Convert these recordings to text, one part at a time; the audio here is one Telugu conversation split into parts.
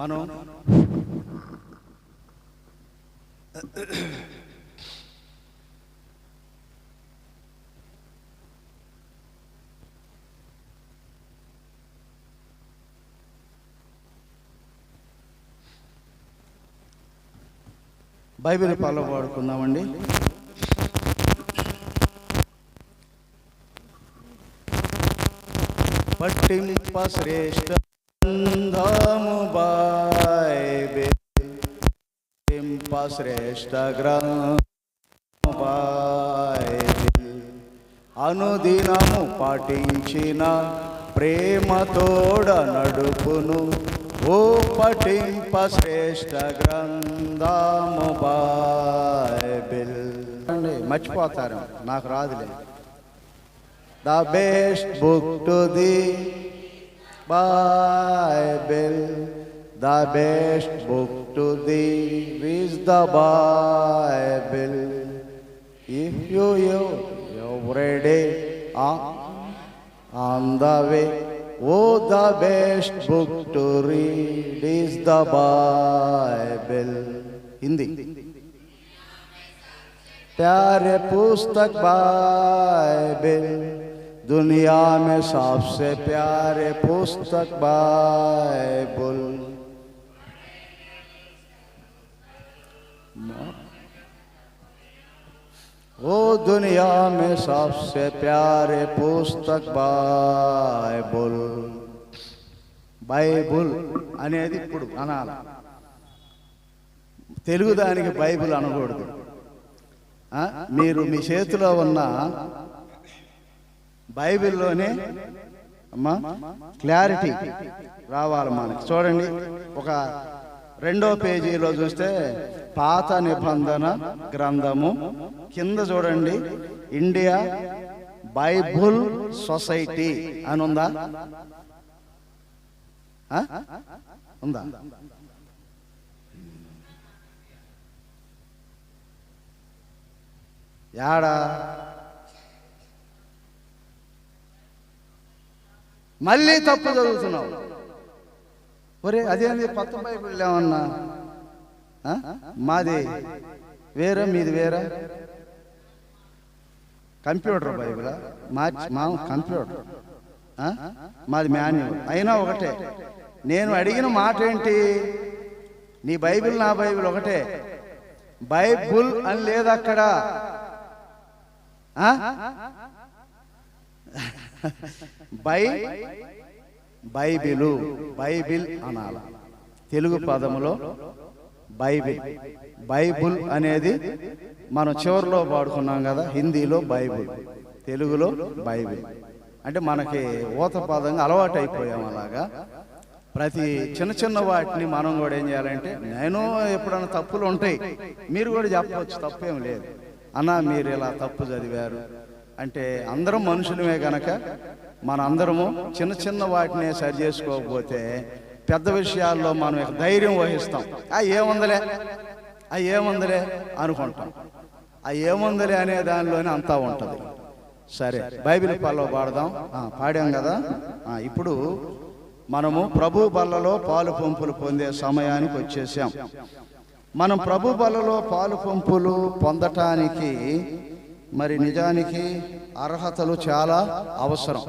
మనం బైబిల్ పాలో వాడుకుందామండి. పట్టింప శ్రేష్ఠ గ్రంథము గ్రంథము బైబిల్ అనుదినము పాటించిన ప్రేమతోడ నడుపును ఓ పఠింప శ్రేష్ఠ గ్రంథము బైబిల్ అండి మర్చిపోతారు నాకు రాదులే. The best book to the Bible, the best book to thee is the Bible. If you you, use every day on, on the way, oh, the best book to read is the Bible. Hindi. प्यारे पुस्तक बाइबल दुनिया में सबसे प्यारे पुस्तक बाइबल ओ दुनिया में सबसे प्यारे पुस्तक బైబుల్ బైబుల్ అనేది ఇప్పుడు అనాలి తెలుగు దానికి బైబుల్ అనకూడదు ఆ, మీరు మీ చేతిలో ఉన్న బైబిల్లోనే అమ్మా క్లారిటీ రావాలి మనకి. చూడండి ఒక రెండో పేజీలో చూస్తే పాత నిబంధన గ్రంథము. కింద చూడండి ఇండియా బైబుల్ సొసైటీ అని ఉందా? ఉందా? యాడా? మళ్ళీ తప్పు చదువుతున్నావు ఒరే అదేంది? కొత్త బైబిల్ ఏమన్నా? మాది వేరే మీది వేరే? Computer Bible? మార్చి మా కంప్యూటర్. మాది మాన్యువల్. అయినా ఒకటే. నేను అడిగిన మాట ఏంటి? నీ బైబిల్ నా బైబిల్ ఒకటే. బైబుల్ అని లేదు అక్కడ బై బైబిలు. బైబిల్ అనాల. తెలుగు పదములో బైబిల్. బైబుల్ అనేది మనం చివరిలో వాడుకున్నాం కదా హిందీలో బైబిల్. తెలుగులో బైబిల్. అంటే మనకి ఊత పదంగా అలవాటు అయిపోయాం అలాగా. ప్రతి చిన్న చిన్న వాటిని మనం కూడా ఏం చేయాలంటే నేను ఎప్పుడైనా తప్పులు ఉంటాయి మీరు కూడా చెప్పవచ్చు తప్పేం లేదు. అన్నా మీరు ఇలా తప్పు చదివారు. అంటే అందరం మనుషులమే కనుక మన అందరము చిన్న చిన్న వాటిని సరి చేసుకోకపోతే పెద్ద విషయాల్లో మనం ధైర్యం వహిస్తాం. ఆ ఏముందలే? ఆ ఏముందలే? అనుకుంటాం. ఆ ఏముందలే అనే దానిలోనే అంతా ఉంటుంది. సరే బైబిల్ పల్లో పాడదాం. పాడాం కదా? ఇప్పుడు మనము ప్రభు బల్లలో పాలు పంపులు పొందే సమయానికి వచ్చేసాం. మనం ప్రభు బల్లలో పాలు పంపులు పొందటానికి మరి నిజానికి అర్హతలు చాలా అవసరం.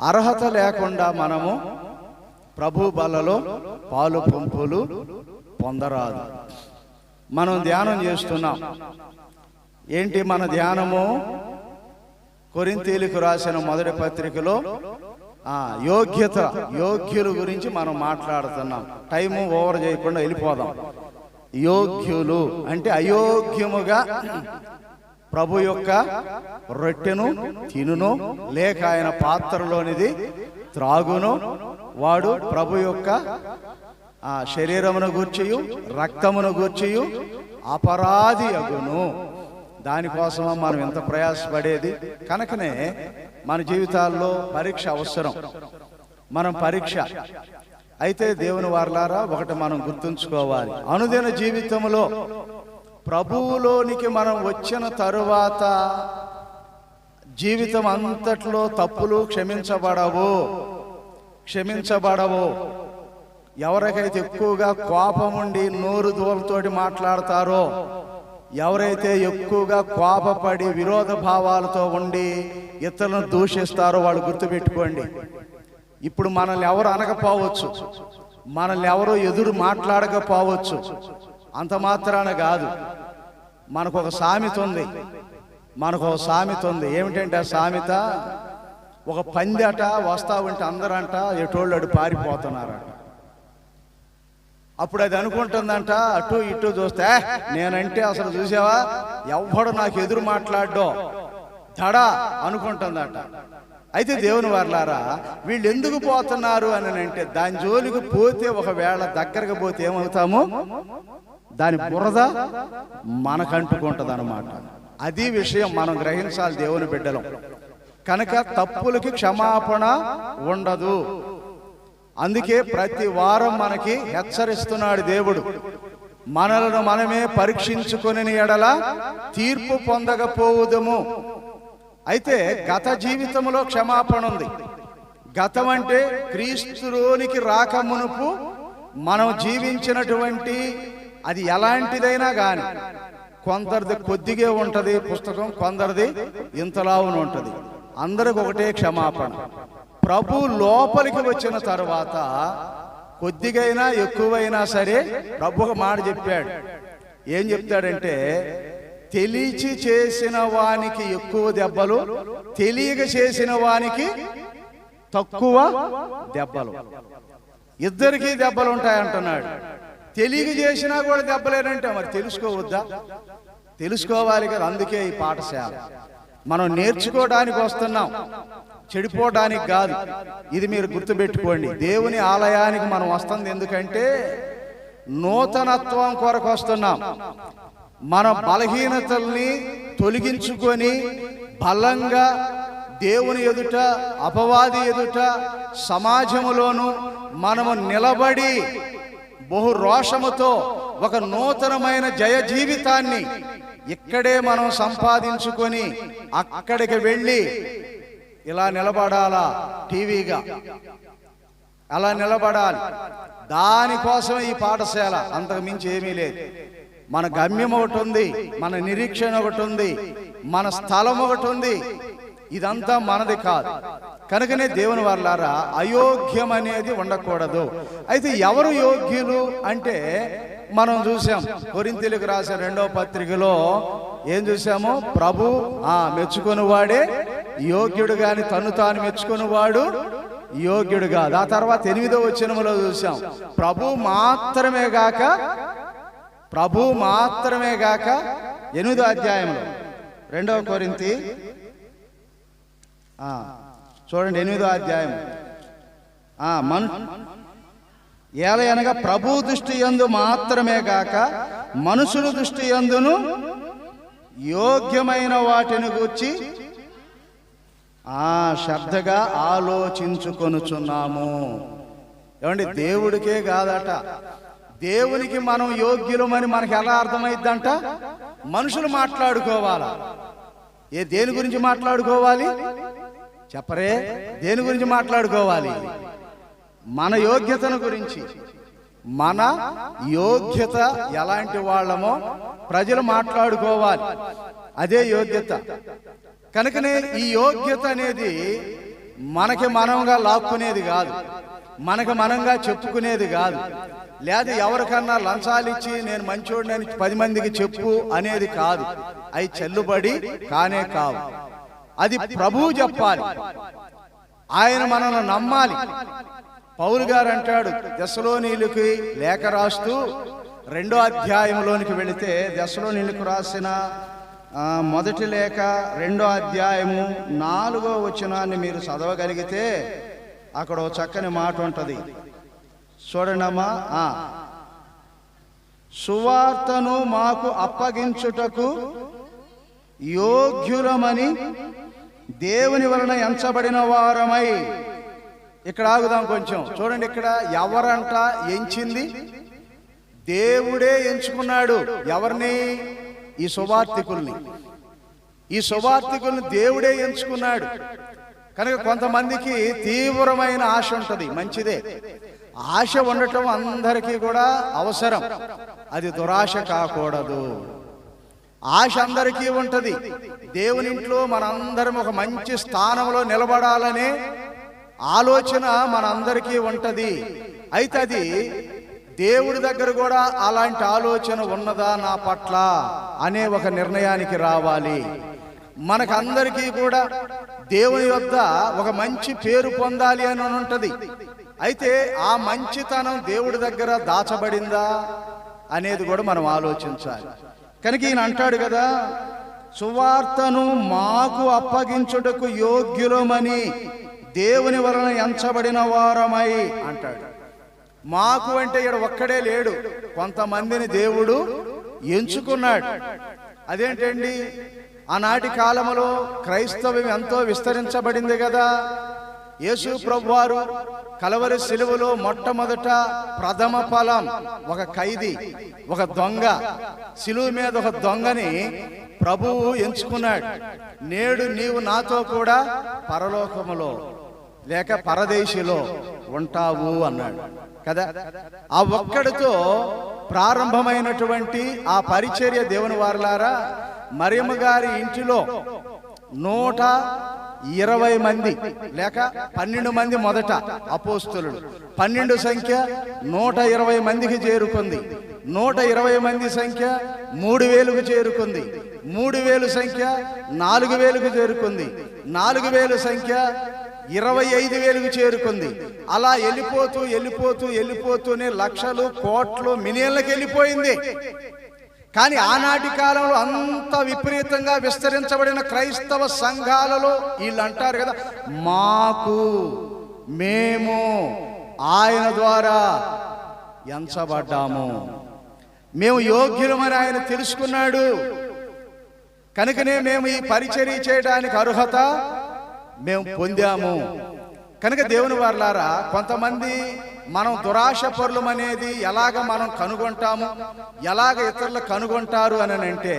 అర్హత లేకుండా మనము ప్రభు బలలో పాలు పంపులు పొందరాదు. మనం ధ్యానం చేస్తున్నాం. ఏంటి మన ధ్యానము? కొరింతీలకు రాసిన మొదటి పత్రికలో యోగ్యత యోగ్యుల గురించి మనం మాట్లాడుతున్నాం. టైము ఓవర్ చేయకుండా వెళ్ళిపోదాం. యోగ్యులు అంటే అయోగ్యముగా ప్రభు యొక్క రొట్టెను తినును లేక ఆయన పాత్రలోనిది త్రాగును. వాడు ప్రభు యొక్క ఆ శరీరమును గూర్చియు రక్తమును గూర్చియు అపరాధి అగును. దానికోసమా మనం ఎంత ప్రయాసపడేది? కనుకనే మన జీవితాల్లో పరీక్ష అవసరం. మనం పరీక్ష. అయితే దేవుని వారలారా ఒకటి మనం గుర్తుంచుకోవాలి. అనుదిన జీవితంలో ప్రభువులోనికి మనం వచ్చిన తరువాత జీవితం అంతట్లో తప్పులు క్షమించబడవు. క్షమించబడవు. ఎవరికైతే ఎక్కువగా కోపం ఉండి నోరు దూలతోటి మాట్లాడతారో ఎవరైతే ఎక్కువగా కోపపడి విరోధ భావాలతో ఉండి ఇతరులను దూషిస్తారో వాళ్ళు గుర్తుపెట్టుకోండి. ఇప్పుడు మనల్ని ఎవరు అనకపోవచ్చు? మనల్ని ఎవరు ఎదురు మాట్లాడకపోవచ్చు? అంత మాత్రాన కాదు. మనకు ఒక సామెత ఉంది. మనకు ఒక సామెత ఉంది. ఏమిటంటే ఆ సామెత? ఒక పంది అట వస్తా ఉంటే అందరంట ఎటోళ్ళు అటు పారిపోతున్నారట. అప్పుడు అది అనుకుంటుందంట అటు ఇటు చూస్తే నేనంటే అసలు చూసావా? ఎవ్వడు నాకు ఎదురు మాట్లాడో తడా అనుకుంటుందట. అయితే దేవుని వర్లారా వీళ్ళు ఎందుకు పోతున్నారు అని అంటే దాని జోలికి పోతే ఒకవేళ దగ్గరకు పోతే ఏమవుతాము? దాని బురద మనకంటుకుంటది అనమాట అది విషయం మనం గ్రహించాలి దేవుని బిడ్డలం. కనుక తప్పులకి క్షమాపణ ఉండదు. అందుకే ప్రతి వారం మనకి హెచ్చరిస్తున్నాడు దేవుడు. మనలను మనమే పరీక్షించుకొని ఎడల తీర్పు పొందకపోవుదము. అయితే గత జీవితంలో క్షమాపణ ఉంది. గతం అంటే క్రీస్తులోనికి రాకమునుపు మనం జీవించినటువంటి అది ఎలాంటిదైనా కానీ కొందరిది కొద్దిగే ఉంటది పుస్తకం కొందరిది ఇంతలావున ఉంటుంది. అందరికి ఒకటే క్షమాపణ. ప్రభు లోపలికి వచ్చిన తర్వాత కొద్దిగైనా ఎక్కువైనా సరే ప్రభు ఒక మాట చెప్పాడు. ఏం చెప్తాడంటే తెలిచి చేసిన వానికి ఎక్కువ దెబ్బలు తెలియక చేసిన వానికి తక్కువ దెబ్బలు. ఇద్దరికి దెబ్బలు ఉంటాయంటున్నాడు తెలియజేసినా కూడా దెబ్బలేనంటే మరి తెలుసుకోవద్దా? తెలుసుకోవాలి కదా అందుకే ఈ పాఠశాల. మనం నేర్చుకోవడానికి వస్తున్నాం. చెడిపోవడానికి కాదు. ఇది మీరు గుర్తుపెట్టుకోండి. దేవుని ఆలయానికి మనం వస్తుంది ఎందుకంటే నూతనత్వం కొరకు వస్తున్నాం. మన బలహీనతల్ని తొలగించుకొని బలంగా దేవుని ఎదుట అపవాది ఎదుట సమాజములోను మనము నిలబడి బహు రోషముతో ఒక నూతనమైన జయ జీవితాన్ని ఇక్కడే మనం సంపాదించుకొని అక్కడికి వెళ్ళి ఇలా నిలబడాలా టీవీగా? అలా నిలబడాలి. దానికోసం ఈ పాఠశాల అంతకు మించి ఏమీ లేదు. మన గమ్యం ఒకటి ఉంది మన నిరీక్షణ ఒకటి ఉంది మన స్థలం ఒకటి ఉంది. ఇదంతా మనది కాదు. కనుకనే దేవుని వాళ్ళారా అయోగ్యం అనేది ఉండకూడదు. అయితే ఎవరు యోగ్యులు అంటే మనం చూసాం కొరింతలకు రాసిన రెండవ పత్రికలో ఏం చూసాము? ప్రభు ఆ మెచ్చుకొని వాడే యోగ్యుడు గాని తను తాను మెచ్చుకొనివాడు యోగ్యుడు కాదు. ఆ తర్వాత ఎనిమిదో వచ్చినములో చూసాం ప్రభు మాత్రమే గాక ప్రభు మాత్రమే గాక ఎనిమిదో అధ్యాయంలో రెండవ కొరింతి చూడండి ఎనిమిదో అధ్యాయం. ఆ, మను ఏలయనగా ప్రభు దృష్టి యందు మాత్రమే కాక మనుషుల దృష్టి యందును యోగ్యమైన వాటిని గూర్చి ఆ శ్రద్ధగా ఆలోచించుకొనుచున్నాము. ఏమండి దేవుడికే కాదట దేవునికి మనం యోగ్యులమని మనకి ఎలా అర్థమైద్దంట? మనుషులు మాట్లాడుకోవాలా? ఏ దేని గురించి మాట్లాడుకోవాలి? చెప్పరే? దేని గురించి మాట్లాడుకోవాలి? మన యోగ్యతను గురించి. మన యోగ్యత ఎలాంటి వాళ్ళమో ప్రజలు మాట్లాడుకోవాలి. అదే యోగ్యత. కనుకనే ఈ యోగ్యత అనేది మనకి మనంగా లాక్కునేది కాదు. మనకి మనంగా చెప్పుకునేది కాదు. లేదా ఎవరికన్నా లంచాలు ఇచ్చి నేను మంచోడిని పది మందికి చెప్పు అనేది కాదు. అవి చెల్లుబడి కానే కావు. అది ప్రభువు చెప్పాలి. ఆయన మనల్ని నమ్మాలి. పౌలు గారు అంటాడు దశలోనీలకి లేఖ రాస్తూ రెండో అధ్యాయంలోనికి వెళితే దశలోనీలకు రాసిన మొదటి లేఖ రెండో అధ్యాయము నాలుగో వచనాన్ని మీరు చదవగలిగితే అక్కడ ఓ చక్కని మాట ఉంటుంది. చూడండమ్మా సువార్తను మాకు అప్పగించుటకు యోగ్యులమని దేవుని వలన ఎంచబడిన వారమై. ఇక్కడ ఆగుదాం కొంచెం. చూడండి ఇక్కడ ఎవరంట ఎంచింది? దేవుడే ఎంచుకున్నాడు. ఎవరిని? ఈ శుభార్థికుల్ని ఈ శుభార్థికుల్ని దేవుడే ఎంచుకున్నాడు. కనుక కొంతమందికి తీవ్రమైన ఆశ ఉంటుంది. మంచిదే. ఆశ ఉండటం అందరికీ కూడా అవసరం. అది దురాశ కాకూడదు. ఆశ అందరికీ ఉంటది. దేవుని ఇంట్లో మనందరం ఒక మంచి స్థానంలో నిలబడాలనే ఆలోచన మనందరికీ ఉంటది. అయితే అది దేవుడి దగ్గర కూడా అలాంటి ఆలోచన ఉన్నదా నా పట్ల అనే ఒక నిర్ణయానికి రావాలి. మనకందరికీ కూడా దేవుని యొక్క ఒక మంచి పేరు పొందాలి అని ఉంటుంది. అయితే ఆ మంచితనం దేవుడి దగ్గర దాచబడిందా అనేది కూడా మనం ఆలోచించాలి. కనుక ఈయన అంటాడు కదా సువార్తను మాకు అప్పగించుటకు యోగ్యులమని దేవుని వలన ఎంచబడిన వారమై అంటాడు. మాకు అంటే ఇక్కడ ఒక్కడే లేడు కొంతమందిని దేవుడు ఎంచుకున్నాడు. అదేంటండి? ఆనాటి కాలంలో క్రైస్తవం ఎంతో విస్తరించబడింది కదా. యేసు ప్రభువారు కలవరి శిలువలో మొట్టమొదట ప్రథమ ఫలం ఒక ఖైదీ ఒక దొంగ. శిలువ మీద ఒక దొంగని ప్రభువు ఎంచుకున్నాడు. నేడు నీవు నాతో కూడా పరలోకములో లేక పరదేశిలో ఉంటావు అన్నాడు. కదా? ఆ ఒక్కడితో ప్రారంభమైనటువంటి ఆ పరిచర్య దేవుని వారలారా మరియమ్మ గారి ఇంటిలో నూట ఇరవై మంది లేక పన్నెండు మంది మొదట అపోస్తులు. పన్నెండు సంఖ్య నూట ఇరవై మందికి చేరుకుంది. నూట ఇరవై మంది సంఖ్య మూడు వేలుకు చేరుకుంది. మూడు వేలు సంఖ్య నాలుగు వేలకు చేరుకుంది. నాలుగు వేలు సంఖ్య ఇరవై ఐదు వేలుకు చేరుకుంది. అలా వెళ్ళిపోతూ వెళ్ళిపోతూ వెళ్ళిపోతూనే లక్షలు కోట్లు మిలియన్లకు వెళ్ళిపోయింది. కానీ ఆనాటి కాలంలో అంత విపరీతంగా విస్తరించబడిన క్రైస్తవ సంఘాలలో వీళ్ళు అంటారు కదా మాకు మేము ఆయన ద్వారా ఎంచబడ్డాము. మేము యోగ్యులమని ఆయన తెలుసుకున్నాడు. కనుకనే మేము ఈ పరిచర్య చేయడానికి అర్హత మేము పొందాము. కనుక దేవుని వారలారా కొంతమంది మనం దురాశ పరులం అనేది ఎలాగ మనం కనుగొంటాము? ఎలాగ ఇతరులు కనుగొంటారు అని అంటే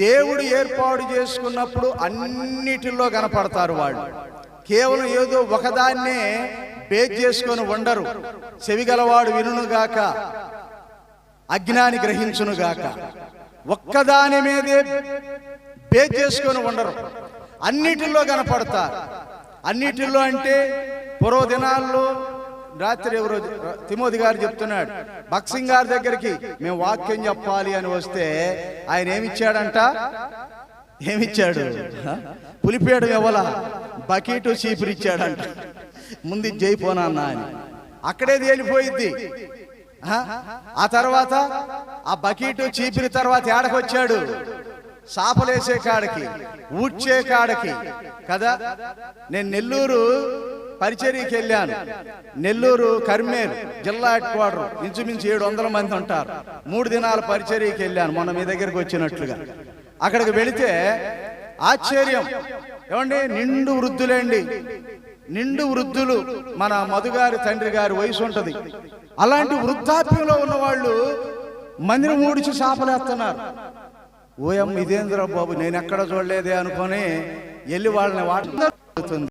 దేవుడు ఏర్పాటు చేసుకున్నప్పుడు అన్నిటిలో కనపడతారు వాళ్ళు. కేవలం ఏదో ఒకదాన్నే బేజ్ చేసుకొని ఉండరు. చెవిగలవాడు వినుగాక అజ్ఞాని గ్రహించునుగాక. ఒక్కదాని మీదే బేజ్ చేసుకొని ఉండరు. అన్నిటిలో కనపడతారు. అన్నిటిలో అంటే పూర్వ దినాల్లో రాత్రి ఎవరో తిమోది గారు చెప్తున్నాడు బక్సింగ్ గారి దగ్గరికి మేము వాక్యం చెప్పాలి అని వస్తే ఆయన ఏమిచ్చాడంట? ఏమిచ్చాడు? పులిపేడు ఎవల? బకీటు చీపురు ఇచ్చాడంట. ముందు జైపోనా అన్న అని అక్కడే తేలిపోయిద్ది. ఆ? ఆ తర్వాత ఆ బకీటు చీపిరి తర్వాత ఏడకొచ్చాడు? సాపలేసే కాడకి ఊడ్చే కాడకి. కదా? నేను నెల్లూరు పరిచర్యకి వెళ్ళాను. నెల్లూరు కర్మేరు జిల్లా హెడ్ క్వార్టర్. ఇంచుమించు ఏడు వందల మంది ఉంటారు. మూడు దినాల పరిచర్యకి వెళ్ళాను మొన్న మీ దగ్గరికి వచ్చినట్లుగా. అక్కడికి వెళితే ఆశ్చర్యం. ఏమండి? నిండు వృద్ధులేండి. నిండు వృద్ధులు మన మధుగారి తండ్రి గారి వయసు ఉంటుంది. అలాంటి వృద్ధాప్యంలో ఉన్న వాళ్ళు మందిరం ఊడిచి సాపలేస్తున్నారు ఓయమ్మ ఇదేంద్ర బాబు? నేను ఎక్కడ చూడలేదే అనుకొని వెళ్ళి వాళ్ళని వాడుతుంది